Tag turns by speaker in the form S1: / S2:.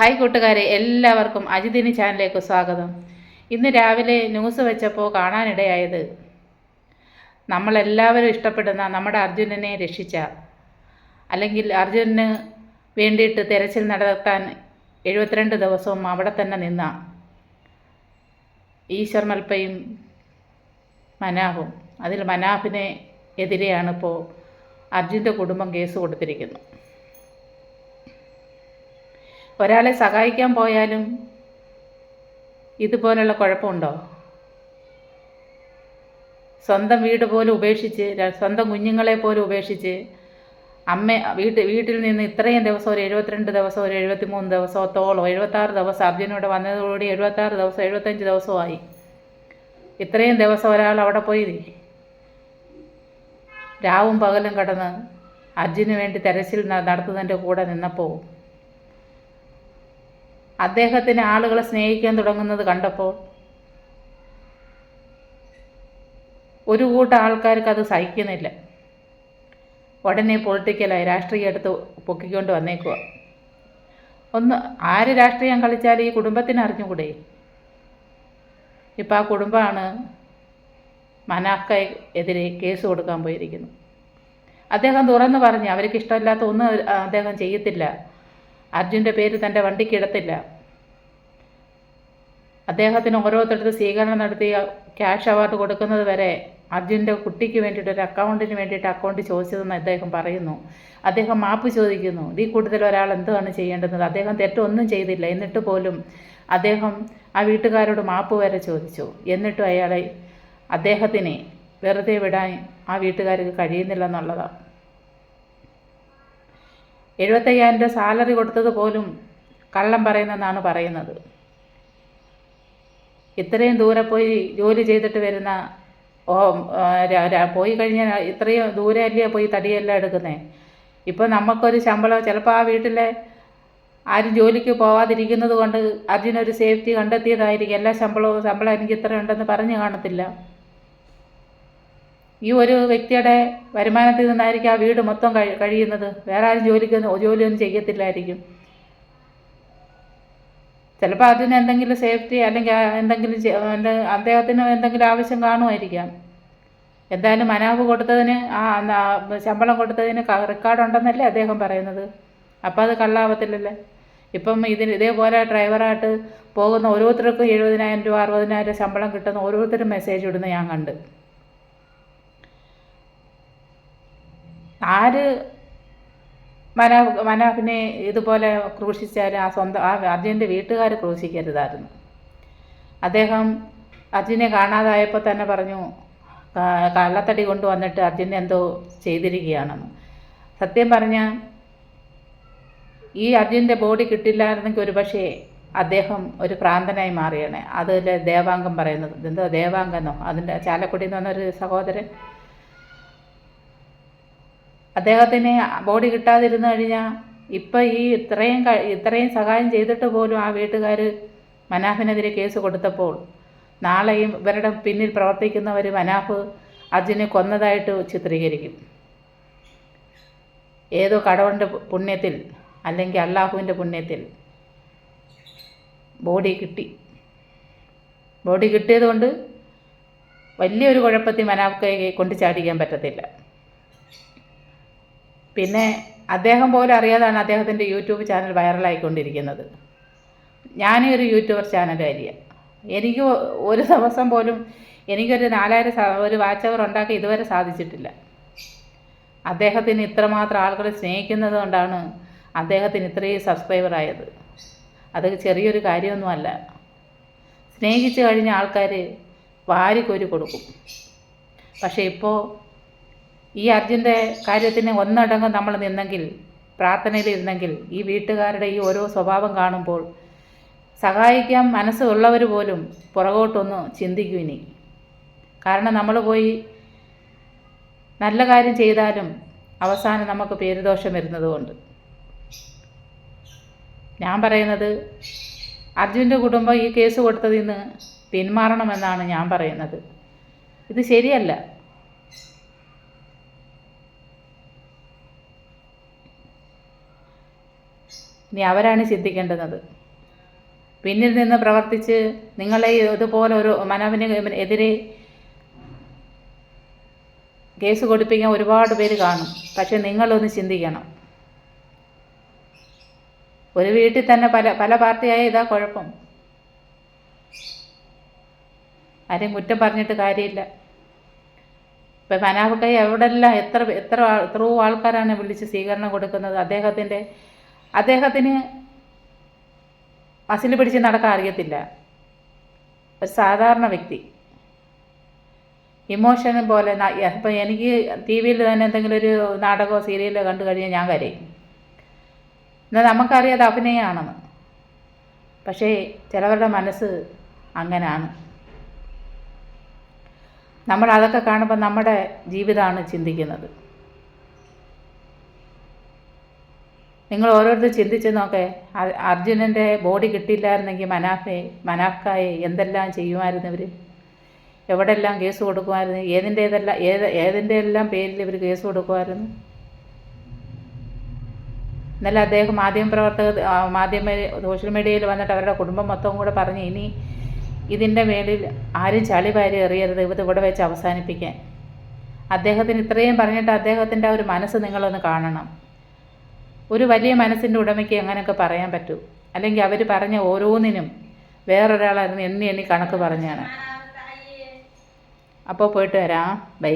S1: Hi കൂട്ടുകാരെ എല്ലാവർക്കും അജിതിനി ചാനലിലേക്ക് സ്വാഗതം. ഇന്ന് രാവിലെ ന്യൂസ് വെച്ചപ്പോൾ കാണാനിടയായത് നമ്മളെല്ലാവരും ഇഷ്ടപ്പെടുന്ന നമ്മുടെ അർജുനനെ രക്ഷിച്ച അല്ലെങ്കിൽ അർജുനന് വേണ്ടിയിട്ട് തെരച്ചിൽ നടത്താൻ എഴുപത്തിരണ്ട് ദിവസവും അവിടെ തന്നെ നിന്ന ഈശ്വർ മൽപ്പയും അതിൽ മനാഫിനെ എതിരെയാണ് ഇപ്പോൾ അർജുന്റെ കുടുംബം കേസ് കൊടുത്തിരിക്കുന്നത്. ഒരാളെ സഹായിക്കാൻ പോയാലും ഇതുപോലുള്ള കുഴപ്പമുണ്ടോ? സ്വന്തം വീട് പോലും ഉപേക്ഷിച്ച് സ്വന്തം കുഞ്ഞുങ്ങളെ പോലും ഉപേക്ഷിച്ച് അമ്മ വീട്ടിൽ വീട്ടിൽ നിന്ന് ഇത്രയും ദിവസം ഒരു എഴുപത്തിരണ്ട് ദിവസം ഒരു എഴുപത്തിമൂന്ന് ദിവസത്തോളം എഴുപത്താറ് ദിവസം അർജുനോട് വന്നതോടുകൂടി എഴുപത്താറ് ദിവസം എഴുപത്തഞ്ച് ദിവസമായി ഇത്രയും ദിവസം ഒരാൾ അവിടെ പോയി രാവും പകലും കടന്ന് അർജുന് വേണ്ടി തെരച്ചിൽ നടത്തുന്നതിന്റെ കൂടെ നിന്നപ്പോൾ അദ്ദേഹത്തിന് ആളുകളെ സ്നേഹിക്കാൻ തുടങ്ങുന്നത് കണ്ടപ്പോൾ ഒരു കൂട്ടം ആൾക്കാർക്ക് അത് സഹിക്കുന്നില്ല. ഉടനെ പൊളിറ്റിക്കലായി രാഷ്ട്രീയം എടുത്ത് പൊക്കിക്കൊണ്ട് വന്നേക്കുക ഒന്ന് ആര് രാഷ്ട്രീയം കളിച്ചാൽ ഈ കുടുംബത്തിന് അറിഞ്ഞുകൂടെ? ഇപ്പം ആ കുടുംബമാണ് മനാക്കെതിരെ കേസ് കൊടുക്കാൻ പോയിരിക്കുന്നു. അദ്ദേഹം തുറന്നു പറഞ്ഞു അവർക്ക് ഇഷ്ടമില്ലാത്ത ഒന്നും അദ്ദേഹം ചെയ്യത്തില്ല. അർജുന്റെ പേര് തന്റെ വണ്ടിക്കിടത്തില്ല അദ്ദേഹത്തിന് ഓരോരുത്തരുടെ സ്വീകരണം നടത്തി ക്യാഷ് അവാർഡ് കൊടുക്കുന്നത് വരെ അർജുന്റെ കുട്ടിക്ക് വേണ്ടിയിട്ട് ഒരു അക്കൗണ്ടിന് വേണ്ടിയിട്ട് അക്കൗണ്ട് ചോദിച്ചതെന്ന് അദ്ദേഹം പറയുന്നു. അദ്ദേഹം മാപ്പ് ചോദിക്കുന്നു ഈ കൂടുതൽ ഒരാൾ എന്താണ് ചെയ്യേണ്ടത്? അദ്ദേഹം തെറ്റൊന്നും ചെയ്തില്ല. എന്നിട്ട് പോലും അദ്ദേഹം ആ വീട്ടുകാരോട് മാപ്പ് വരെ ചോദിച്ചു. എന്നിട്ടും അയാളെ അദ്ദേഹത്തിനെ വെറുതെ വിടാൻ ആ വീട്ടുകാർക്ക് കഴിയുന്നില്ല എന്നുള്ളതാണ് എഴുപത്തയ്യായിരം രൂപ സാലറി കൊടുത്തത് പോലും കള്ളം പറയുന്നെന്നാണ് പറയുന്നത്. ഇത്രയും ദൂരെ പോയി ജോലി ചെയ്തിട്ട് വരുന്ന ഓ പോയി കഴിഞ്ഞാൽ ഇത്രയും ദൂരെ അല്ലേ പോയി തടിയെല്ലാം എടുക്കുന്നത് ഇപ്പോൾ നമുക്കൊരു ശമ്പളം ചിലപ്പോൾ ആ വീട്ടിലെ ആരും ജോലിക്ക് പോവാതിരിക്കുന്നത് കൊണ്ട് അതിനൊരു സേഫ്റ്റി കണ്ടെത്തിയതായിരിക്കും. എല്ലാ ശമ്പളവും ശമ്പളം എനിക്ക് ഇത്ര ഉണ്ടെന്ന് പറഞ്ഞു കാണത്തില്ല. ഈ ഒരു വ്യക്തിയുടെ വരുമാനത്തിൽ നിന്നായിരിക്കും ആ വീട് മൊത്തം കഴി കഴിയുന്നത്. വേറെ ആരും ജോലിക്കൊന്നും ജോലിയൊന്നും ചെയ്യത്തില്ലായിരിക്കും. ചിലപ്പോൾ അതിന് എന്തെങ്കിലും സേഫ്റ്റി അല്ലെങ്കിൽ എന്തെങ്കിലും അദ്ദേഹത്തിന് എന്തെങ്കിലും ആവശ്യം കാണുമായിരിക്കാം. എന്തായാലും മനാവ് കൊടുത്തതിന് ആ ശമ്പളം കൊടുത്തതിന് റെക്കോർഡ് ഉണ്ടെന്നല്ലേ അദ്ദേഹം പറയുന്നത്. അപ്പോൾ അത് കള്ളാവത്തില്ലല്ലേ ഇപ്പം ഇതിന് ഇതേപോലെ ഡ്രൈവറായിട്ട് പോകുന്ന ഓരോരുത്തർക്കും എഴുപതിനായിരം രൂപ അറുപതിനായിരം ശമ്പളം കിട്ടുന്ന ഓരോരുത്തരും മെസ്സേജ് ഇടുന്ന ഞാൻ കണ്ട്. ആര് മനാ മനാഫിനെ ഇതുപോലെ ക്രൂശിച്ചാലും ആ സ്വന്തം ആ അർജുന്റെ വീട്ടുകാർ ക്രൂശിക്കരുതായിരുന്നു. അദ്ദേഹം അർജുനെ കാണാതായപ്പോൾ തന്നെ പറഞ്ഞു "ക- കള്ളത്തടി കൊണ്ടുവന്നിട്ട് അർജുനെ എന്തോ ചെയ്തിരിക്കുകയാണെന്ന്. സത്യം പറഞ്ഞാൽ ഈ അർജുന്റെ ബോഡി കിട്ടില്ലായിരുന്നെങ്കിൽ ഒരു പക്ഷേ അദ്ദേഹം ഒരു ഭ്രാന്തനായി മാറിയാണ് അതിൽ ദേവാംഗം പറയുന്നത് എന്തോ ദേവാംഗനോ? അതിന്റെ ചാലക്കുടി എന്ന് പറഞ്ഞൊരു സഹോദരൻ അദ്ദേഹത്തിന് ബോഡി കിട്ടാതിരുന്നു കഴിഞ്ഞാൽ ഇപ്പം ഈ ഇത്രയും ഇത്രയും സഹായം ചെയ്തിട്ട് പോലും ആ വീട്ടുകാർ മനാഫിനെതിരെ കേസ് കൊടുത്തപ്പോൾ നാളെയും ഇവരുടെ പിന്നിൽ പ്രവർത്തിക്കുന്നവർ മനാഫ് അജിനെ കൊന്നതായിട്ട് ചിത്രീകരിക്കും. ഏതോ കടവന്റെ പുണ്യത്തിൽ അല്ലെങ്കിൽ അള്ളാഹുവിന്റെ പുണ്യത്തിൽ ബോഡി കിട്ടി. ബോഡി കിട്ടിയതുകൊണ്ട് വലിയൊരു കുഴപ്പത്തിൽ മനാഫ്കയെ കൊണ്ട് ചാടിക്കാൻ പറ്റത്തില്ല. പിന്നെ അദ്ദേഹം പോലും അറിയാതാണ് അദ്ദേഹത്തിന്റെ യൂട്യൂബ് ചാനൽ വൈറലായിക്കൊണ്ടിരിക്കുന്നത്. ഞാനേ ഒരു യൂട്യൂബർ ചാനലുകാരിയാണ് എനിക്ക് ഒരു ദിവസം പോലും എനിക്കൊരു നാലായിരം ഒരു വാച്ച് അവർ ഉണ്ടാക്കി ഇതുവരെ സാധിച്ചിട്ടില്ല. അദ്ദേഹത്തിന് ഇത്രമാത്രം ആളുകളെ സ്നേഹിക്കുന്നത് കൊണ്ടാണ് അദ്ദേഹത്തിന് ഇത്രയും സബ്സ്ക്രൈബർ ആയത്. അത് ചെറിയൊരു കാര്യമൊന്നുമല്ല. സ്നേഹിച്ചു കഴിഞ്ഞ ആൾക്കാർ വാരിക്കോരി കൊടുക്കും. പക്ഷേ ഇപ്പോൾ ഈ അർജുന്റെ കാര്യത്തിന് ഒന്നടങ്കം നമ്മൾ നിന്നെങ്കിൽ പ്രാർത്ഥനയിലിരുന്നെങ്കിൽ ഈ വീട്ടുകാരുടെ ഈ ഓരോ സ്വഭാവം കാണുമ്പോൾ സഹായിക്കാൻ മനസ്സുള്ളവർ പോലും പുറകോട്ടൊന്ന് ചിന്തിക്കും ഇനി. കാരണം നമ്മൾ പോയി നല്ല കാര്യം ചെയ്താലും അവസാനം നമുക്ക് പേരുദോഷം വരുന്നതുകൊണ്ട്. ഞാൻ പറയുന്നത് അർജുന്റെ കുടുംബം ഈ കേസ് കൊടുത്തതിൽ നിന്ന് പിന്മാറണമെന്നാണ് ഞാൻ പറയുന്നത്. ഇത് ശരിയല്ല. ഇനി അവരാണ് ചിന്തിക്കേണ്ടുന്നത്. പിന്നിൽ നിന്ന് പ്രവർത്തിച്ച് നിങ്ങളെ ഇതുപോലെ ഒരു മനവിന് എതിരെ കേസ് കൊടുപ്പിക്കാൻ ഒരുപാട് പേര് കാണും. പക്ഷെ നിങ്ങളൊന്ന് ചിന്തിക്കണം. ഒരു വീട്ടിൽ തന്നെ പല പല പാർട്ടിയായ ഇതാ കുഴപ്പം. ആരെയും കുറ്റം പറഞ്ഞിട്ട് കാര്യമില്ല. ഇപ്പം മനാഫക്കൈ എവിടെല്ലാം എത്ര എത്ര എത്രയോ ആൾക്കാരാണ് വിളിച്ച് സ്വീകരണം കൊടുക്കുന്നത്. അദ്ദേഹത്തിന്റെ അദ്ദേഹത്തിന് മസിൽ പിടിച്ച് നടക്കാൻ അറിയത്തില്ല. ഒരു സാധാരണ വ്യക്തി. ഇമോഷൻ പോലെ ഇപ്പം എനിക്ക് ടി വിയിൽ തന്നെ എന്തെങ്കിലും ഒരു നാടകമോ സീരിയലോ കണ്ടു കഴിഞ്ഞാൽ ഞാൻ കരയും. എന്നാൽ നമുക്കറിയാതെ അഭിനയമാണെന്ന് പക്ഷേ ചിലവരുടെ മനസ്സ് അങ്ങനെയാണ് നമ്മൾ അതൊക്കെ കാണുമ്പോൾ നമ്മുടെ ജീവിതമാണ് ചിന്തിക്കുന്നത്. നിങ്ങൾ ഓരോരുത്തർ ചിന്തിച്ച് നോക്കേ അർജുനന്റെ ബോഡി കിട്ടിയില്ലായിരുന്നെങ്കിൽ മനാഫെ മനാഫ്കായെ എന്തെല്ലാം ചെയ്യുമായിരുന്നു ഇവർ എവിടെല്ലാം കേസ് കൊടുക്കുമായിരുന്നു? ഏതിന്റെ ഏതെല്ലാം ഏത് ഏതിന്റെ എല്ലാം പേരിൽ ഇവർ കേസ് കൊടുക്കുമായിരുന്നു? ഇന്നലെ അദ്ദേഹം മാധ്യമപ്രവർത്തകർ പ്രവർത്തകർ മാധ്യമ സോഷ്യൽ മീഡിയയിൽ വന്നിട്ട് അവരുടെ കുടുംബം മൊത്തം കൂടെ പറഞ്ഞ് ഇനി ഇതിന്റെ മേളിൽ ആരും ചളി വാരി എറിയരുത് ഇത് ഇവിടെ വെച്ച് അവസാനിപ്പിക്കാൻ. അദ്ദേഹത്തിന് ഇത്രയും പറഞ്ഞിട്ട് അദ്ദേഹത്തിന്റെ ആ ഒരു മനസ്സ് നിങ്ങളൊന്ന് കാണണം. ഒരു വലിയ മനസ്സിന്റെ ഉടമയ്ക്ക് അങ്ങനെയൊക്കെ പറയാൻ പറ്റൂ? അല്ലെങ്കിൽ അവർ പറഞ്ഞ ഓരോന്നിനും വേറൊരാളായിരുന്നു എണ്ണി എണ്ണി കണക്ക് പറഞ്ഞാണ്. അപ്പോൾ പോയിട്ട് വരാം. ബൈ.